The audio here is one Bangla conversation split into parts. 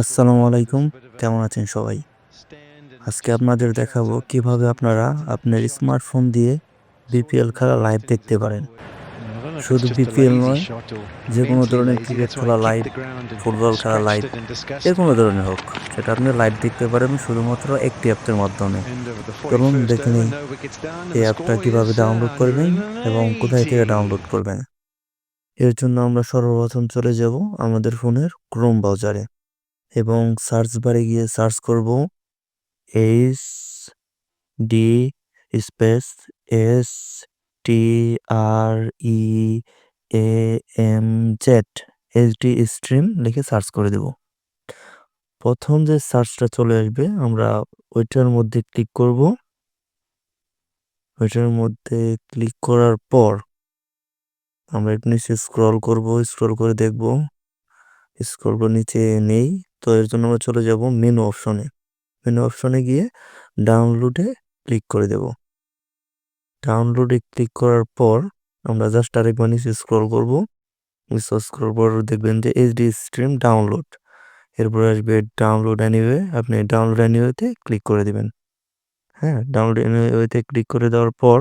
আসসালামু আলাইকুম। কেমন আছেন সবাই? আজকে আপনাদের দেখাবো কীভাবে আপনারা আপনার স্মার্টফোন দিয়ে বিপিএল খেলা লাইভ দেখতে পারেন। শুধু বিপিএল নয় যে কোনো ধরনের ক্রিকেট খেলা লাইভ ফুটবল খেলা লাইভ যে কোনো ধরনের হোক, সেটা আপনি লাইভ দেখতে পারেন শুধুমাত্র একটি অ্যাপের মাধ্যমে। চলুন দেখে নিই এই অ্যাপটা কীভাবে ডাউনলোড করবেন এবং কোথায় থেকে ডাউনলোড করবেন। এর জন্য আমরা সর্বপ্রথম চলে যাব আমাদের ফোনের ক্রোম ব্রাউজারে এবং সার্চ বারে গিয়ে সার্চ করব H D space S T R E A M Z H D stream লিখে সার্চ করে দেব। প্রথম যে সার্চটা চলে আসবে, আমরা ওইটার মধ্যে ক্লিক করব। ওইটার মধ্যে ক্লিক করার পর আমরা একটু নিচে স্ক্রল করব স্ক্রল করে দেখব। স্ক্রল করে নিচে নেই। তো এর জন্য আমরা চলে যাব মেনু অপশনে মেনু অপশনে গিয়ে ডাউনলোডে ক্লিক করে দেব। ডাউনলোডে ক্লিক করার পর আমরা জাস্ট আরেকবার নিচে স্ক্রল করব। স্ক্রল পর দেখবেন যে এইচডি স্ট্রিম ডাউনলোড এরপর আসবে ডাউনলোড অ্যানিওয়ে আপনি ডাউনলোড অ্যানিওয়েতে ক্লিক করে দেবেন। হ্যাঁ ডাউনলোড অ্যানিওয়েতে ক্লিক করে দেওয়ার পর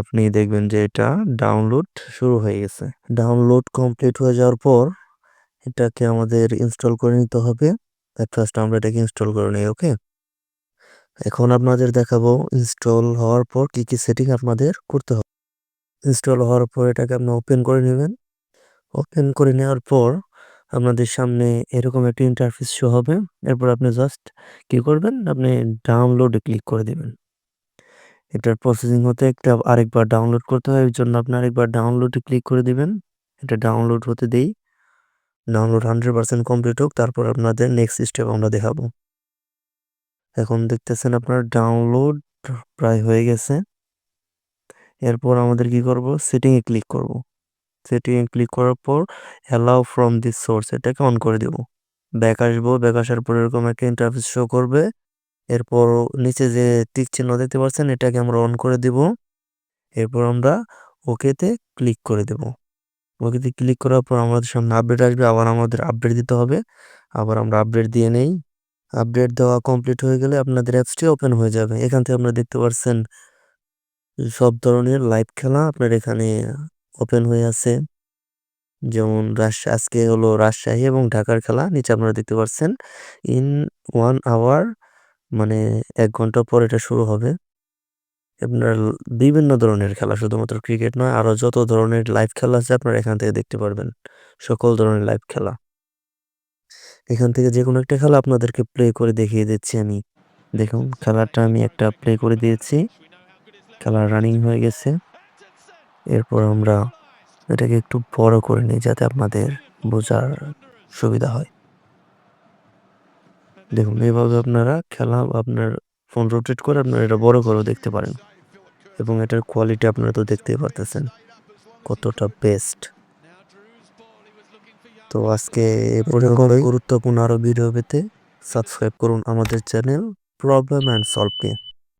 আপনি দেখবেন যে এটা ডাউনলোড শুরু হয়ে গেছে। ডাউনলোড কমপ্লিট হয়ে যাওয়ার পর এটাকে আমাদের ইনস্টল করে নিতে হবে। অ্যাট ফার্স্ট আমরা এটাকে ইনস্টল করে নিই ওকে এখন আপনাদের দেখাবো ইনস্টল হওয়ার পর কি কি সেটিং আপনাদের করতে হবে। ইনস্টল হওয়ার পর এটাকে আপনি ওপেন করে নেবেন। ওপেন করে নেওয়ার পর আপনাদের সামনে এরকম একটা ইন্টারফেস শো হবে। এরপর আপনি জাস্ট কি করবেন? আপনি ডাউনলোডে ক্লিক করে দিবেন। এটার প্রসেসিং হতে একটা আরেকবার ডাউনলোড করতে হয়, এর জন্য আপনি আরেকবার ডাউনলোডে ক্লিক করে দিবেন। এটা ডাউনলোড হতে দেই। ডাউনলোড হান্ড্রেড পার্সেন্ট কমপ্লিট হোক, তারপর আপনাদের নেক্সট স্টেপ আমরা দেখাবো। এখন দেখতেছেন আপনার ডাউনলোড প্রায় হয়ে গেছে। এরপর আমাদের কি করব? সেটিংয়ে ক্লিক করব। সেটিংয়ে ক্লিক করার পর অ্যালাউ ফ্রম দিস সোর্স এটাকে অন করে দেব। ব্যাক আসব ব্যাক আসার পর এরকম একটা ইন্টারফেস শো করবে। এরপর নিচে যে টিক চিহ্ন দেখতে পাচ্ছেন, এটাকে আমরা অন করে দেব। এরপর আমরা ওকেতে ক্লিক করে দেব। ওকেতে ক্লিক করার পর আমাদের সামনে আপডেট আসবে, আবার আমাদের আপডেট দিতে হবে। আবার আমরা আপডেট দিয়ে নেই। আপডেট দেওয়া কমপ্লিট হয়ে গেলে আপনাদের অ্যাপসটি ওপেন হয়ে যাবে। এখান থেকে আপনারা দেখতে পাচ্ছেন সব ধরনের লাইভ খেলা আপনার এখানে ওপেন হয়ে আছে। যেমন রাজশাহী আজকে হলো রাজশাহী এবং ঢাকার খেলা, নিচে আপনারা দেখতে পাচ্ছেন ইন ওয়ান আওয়ার মানে এক ঘণ্টা পর এটা শুরু হবে। আপনার বিভিন্ন ধরনের খেলা, শুধুমাত্র ক্রিকেট নয় আরও যত ধরনের লাইভ খেলা আছে আপনারা এখান থেকে দেখতে পারবেন। সকল ধরনের লাইভ খেলা। এখান থেকে যে কোনো একটা খেলা আপনাদেরকে প্লে করে দেখিয়ে দিচ্ছি আমি। দেখুন, খেলাটা আমি একটা প্লে করে দিয়েছি। খেলা রানিং হয়ে গেছে। এরপর আমরা এটাকে একটু বড় করে নিই যাতে আপনাদের বোঝার সুবিধা হয়। দেখুন, এইভাবে আপনারা খেলা আপনার ফোন রোটেট করে আপনারা এটা বড় করেও দেখতে পারেন। এবং এটার কোয়ালিটি আপনারা তো দেখতেই পারতেছেন কতটা বেস্ট তো আজকে এরকম গুরুত্বপূর্ণ আরও ভিডিও পেতে সাবস্ক্রাইব করুন আমাদের চ্যানেল প্রবলেম অ্যান্ড সলভকে